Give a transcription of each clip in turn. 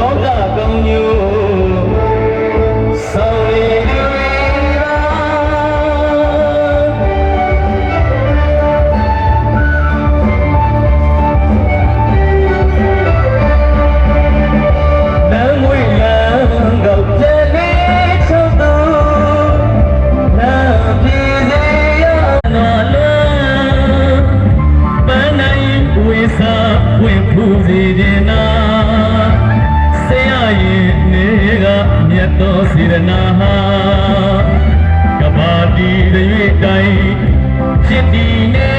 có cả công nhiều မြတ်သောစေရနာဟာကဘာတည်ရွေ့တိုင်းဖြစ်တည်နေ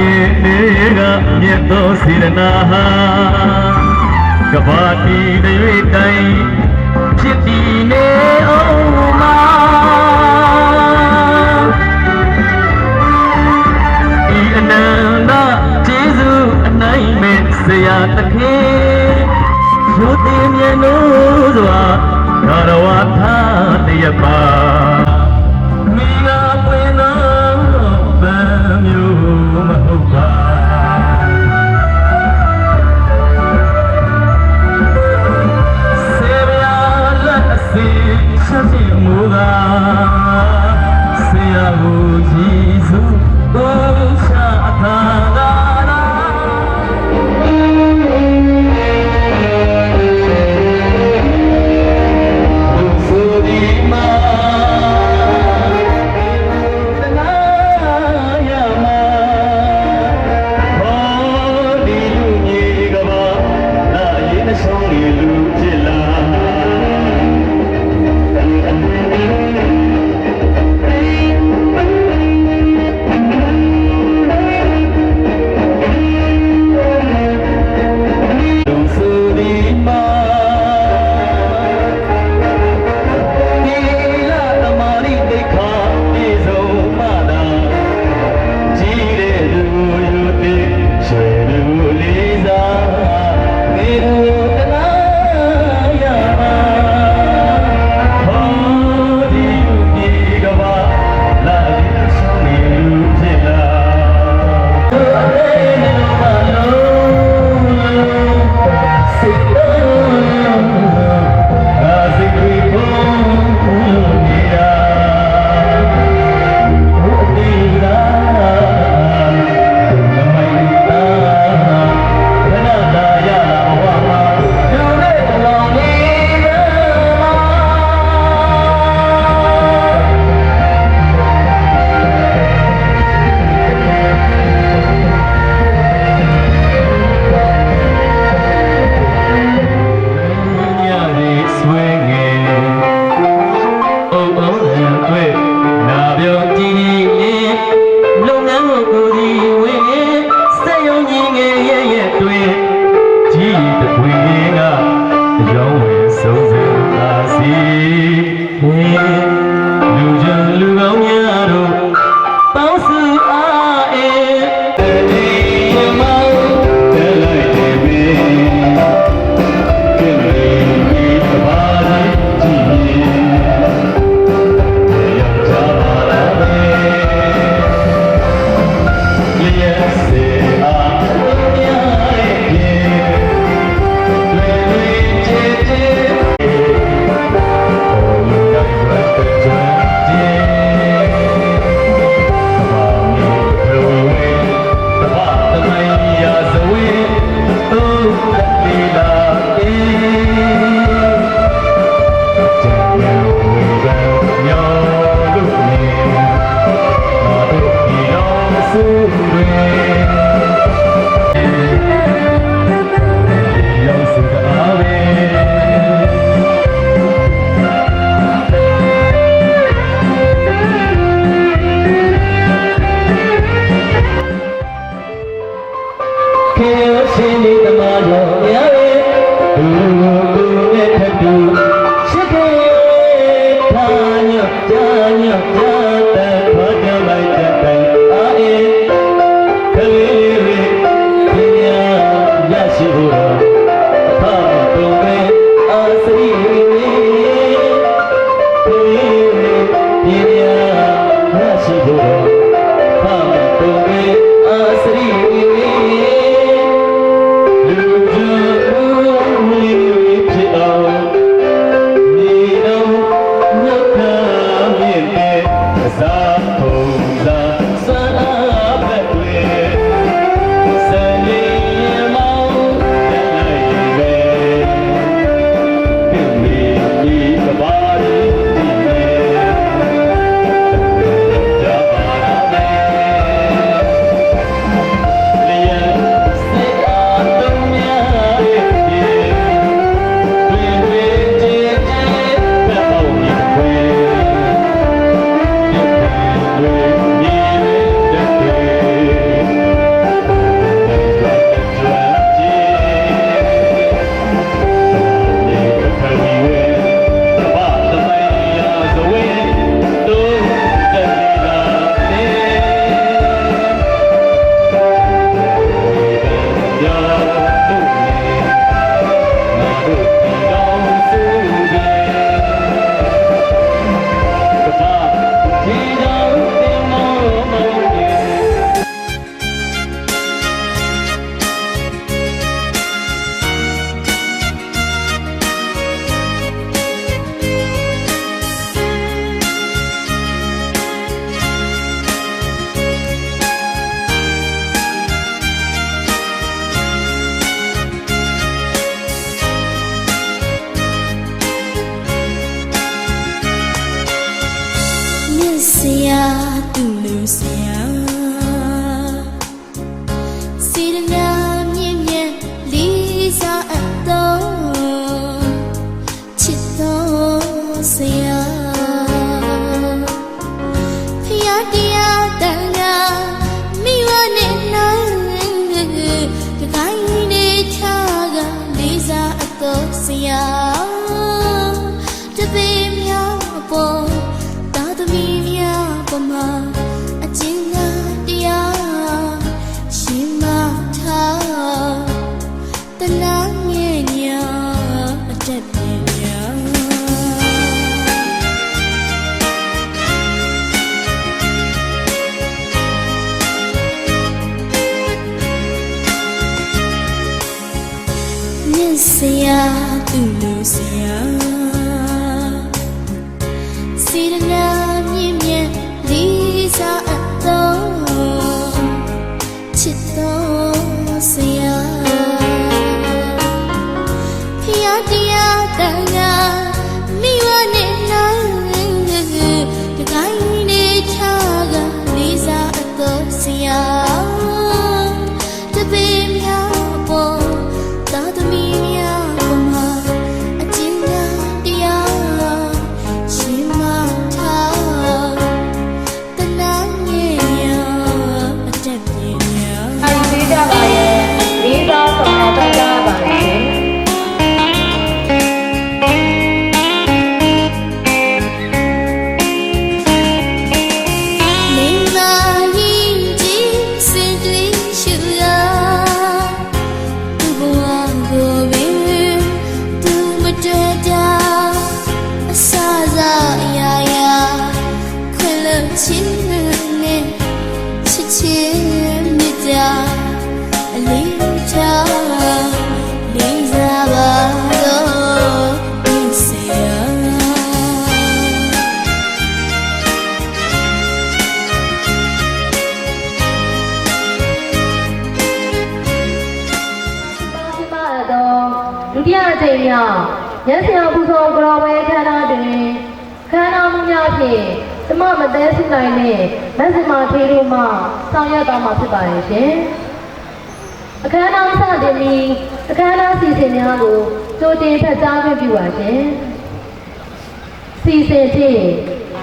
ရင်နေကမြတ်သောစေတနာဟာကဘာတီတရွေ့တိုင်ဖြစ်တည်နေအောင်မာဤအနန္တကျေးဇူးအနိုင်မဲ့ဆရာသခင်ရိုးတင်မြေလို့စွာကာရဝါထတရပါ segurar see ကြိမ်မြောက်ရသရပူဇော်ကတော်ဝဲခန္ဓာတွင်ခန္ဓာမှုများဖြင့်သမမသဲစုနိုင်နဲ့မဇ္ဈိမာထေရတို့မှဆောင်ရွက်သွားမှာဖြစ်ပါရဲ့ရှင်။အခမ်းအနားစတင်ပြီးအခမ်းအနားစီစဉ်များကိုကြိုတင်ဖက်ကြားခွင့်ပြုပါရှင်။စီစဉ်ခြင်း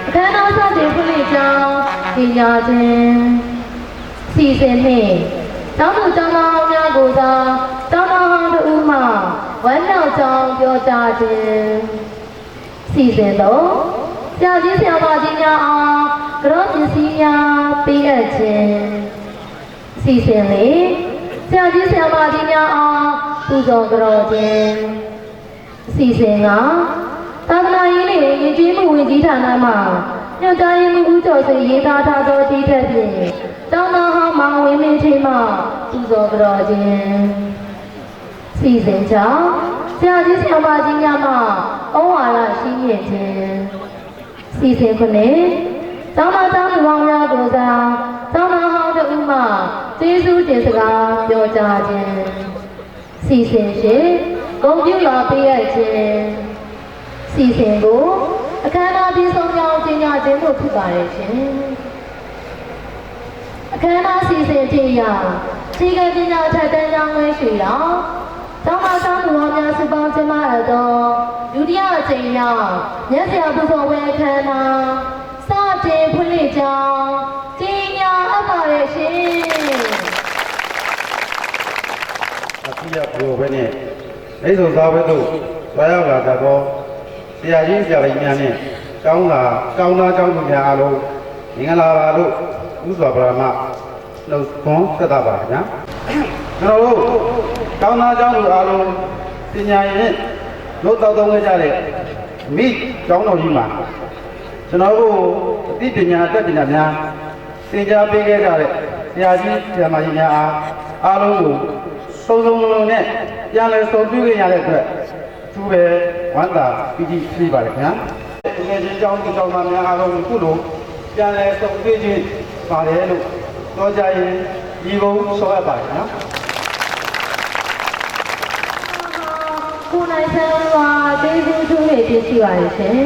အခမ်းအနားစတင်ဖွင့်လှစ်ကြောင်းကြေညာခြင်းစီစဉ်နှင့်တောင်းဆိုတောင်းအောင်များကိုသာတောင်းအောင်တို့မှ ဝမ်းမြောက်ကြောင်းပြောကြားခြင်းစီစဉ်တော်ဆရာကြီးဆရာမကြီးများအားကြောပစ္စည်းများပေးအပ်ခြင်းစီစဉ်လေဆရာကြီးဆရာမကြီးများအားပူဇော်ကြောခြင်းစီစဉ်ကသာသနာရေးနှင့်ယဉ်ကျေးမှုဝန်ကြီးဌာနမှညွှန်ကြားရေးမှူးဦးကျော်စိန်ရေးသားထားသောတည်ထက်ဖြင့်တောင်းတော်ဟောင်းမောင်ဝင်းမင်းချင်းမှပူဇော်ကြောခြင်း စီစဉ်ကြောင့်ဆရာကြီးဆရာမကြီးများမှဩဝါဒရှိမြင့်ခြင်းစီစဉ်ခုနှစ်တောင်းတော်တောင်းသူပေါင်းများကိုစားတောင်းတော်ဟောင်းတို့မှကျေးဇူးတင်စကားပြောကြားခြင်းစီစဉ်ရှင်ဂုဏ်ပြုလာပေးရခြင်းစီစဉ်ကိုအခမ်းအနားပြီးဆုံးကြောင်းကျင်းပခြင်းတို့ဖြစ်ပါတယ်ရှင်အခမ်းအနားစီစဉ်ကြည့်ရစီကံပညာထက်တန်းကြောင်းဝဲရွှေတော် တောင်းမဆောင်သူတော်များစုပေါင်းကျင်းပရတော့ဒုတိယအကြိမ်မြောက်ညက်စရာပူဇော်ဝဲအခမ်းအနားစတင်ဖွင့်လှစ်ကြောင်းကြီးညာအပ်ပါရဲ့ရှင်အပြည့်အပြောပဲနဲ့အိတ်ဆုံးသားဘက်သို့သွားရောက်လာတတ်သောဆရာကြီးဆရာကြီးများနဲ့ကောင်းလာကောင်းသားကောင်းသူများအားလုံးမင်္ဂလာပါလို့ဥစွာပရမနှုတ်ခွန်းသက်တာပါခင်ဗျာကျွန်တော်တို့ ကောင်းသားကောင်းသူအားလုံးပညာရင်လို့တောက်သုံးခဲ့ကြတဲ့မိကောင်းတော်ကြီးမှာကျွန်တော်တို့အသိပညာအတတ်ပညာများသင်ကြားပေးခဲ့ကြတဲ့ဆရာကြီးဆရာမကြီးများအားအားလုံးကိုစုံစုံလုံးလုံးနဲ့ပြန်လဲစုံတွေ့ခဲ့ရတဲ့အတွက်သူပဲဝမ်းသာပီတိဖြစ်ပါတယ်ခင်ဗျာ။ဒီငယ်ချင်းကြောင်းဒီကြောင်းသားများအားလုံးခုလိုပြန်လဲစုံတွေ့ခြင်းပါတယ်လို့ပြောကြရင်ဒီဘုံဆောရပါတယ်ခင်ဗျာ။ ကို နိုင်ဆန်းကကျေးဇူးထူးနေပြရှိပါရဲ့ရှင်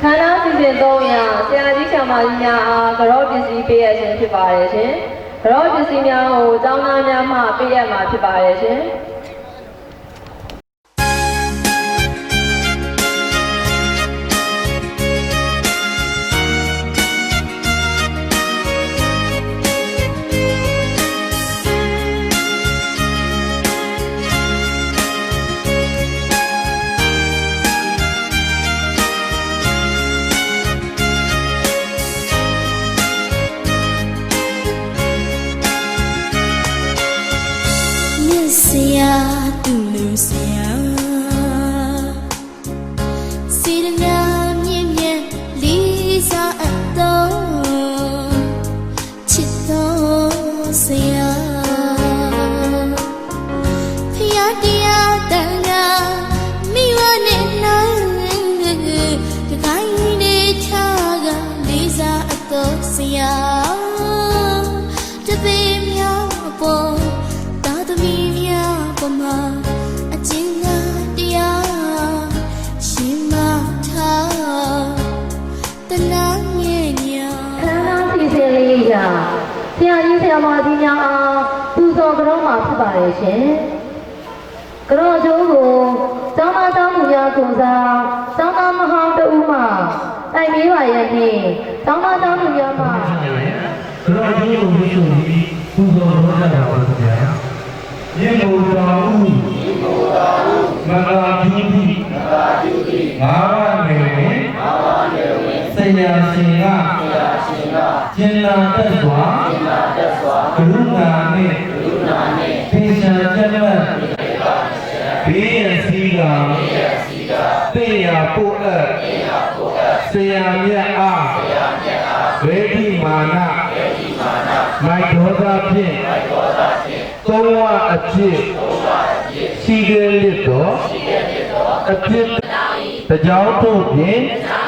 ခန္ဓာစီစဉ်သုံးရဆရာကြီးဆရာမကြီးများအားကြောပစ္စည်းပေးရခြင်းဖြစ်ပါတယ်ရှင်ကြောပစ္စည်းများကိုကျောင်းသားများမှပေးရမှာဖြစ်ပါတယ်ရှင် မကြီးများအားပူဇော်ကြောမှာဖြစ်ပါရဲ့ရှင်။ကြောကျိုးကိုတောင်းမတောင်းသူများကိုစားတောင်းမမဟောင်းတူမှတိုင်ပေးပါရဲ့နှင့်တောင်းမတောင်းသူများမှကရောကျိုးကိုမရှိပြီးပူဇော်တော်ကြတာပါဗျာ။ယေမိုတော်ဦးယေမိုတော်ဦးမင်္ဂလာပြုပြီးမင်္ဂလာပြုပြီးငါးပါးနေဝင်ငါးပါးနေဝင်ဆ ရာရှင်ကဆရာရှင်ကကျင်နာတတ်စွာကျင်နာတတ်စွာကရုဏာနဲ့ကရုဏာနဲ့သေချာချက်မှတ်ဘေးရန်စီကဘေးရန်စီကတေရပို့အပ်တေရပို့အပ်ဆရာမြတ်အားဆရာမြတ်အားဝေဒီမာနမိုက်ဒေါသဖြင့်မိုက်ဒေါသဖြင့်သုံးဝအဖြစ်သုံးဝအဖြစ်ရှိခဲ့လစ်တော်ရှိခဲ့လစ်တော်အဖြစ်တကြောင်တို့ဖြင့်တကြောင်တို့ဖြင့်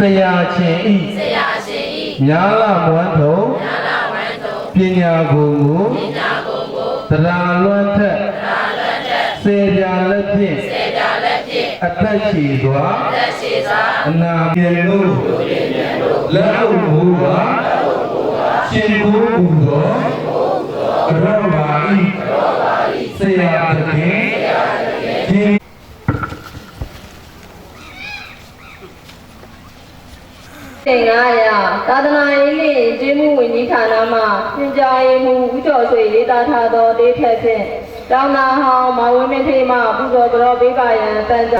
ဆရာရှင်ဤဆရာရှင်ဤညာလမွန်းထုံညာလမွန်းထုံပညာကိုယ်ကိုပညာကိုယ်ကိုတရာလွန်းထက်တရာလွန်းထက်စေပြလက်ဖြင့်စေပြလက်ဖြင့်အသက်ရှိစွာအသက်ရှိစွာအနာပြေလို့လက်အုပ်မူပါရှင်ကိုပူသောရောပါဤဆရာသခင်ရှင် တင်900သာသနာရေးနှင့်ကျေးမှုဝင်ကြီးဌာနမှညွှန်ကြားရေးမှူးဦးကျော်ဆွေရေးသားထားသောဒေးထက်ဖြင့်တောင်းသားဟောင်းမောင်ဝင်းမင်းထေးမှပူဇော်ကြောပေးပါရန်ပန်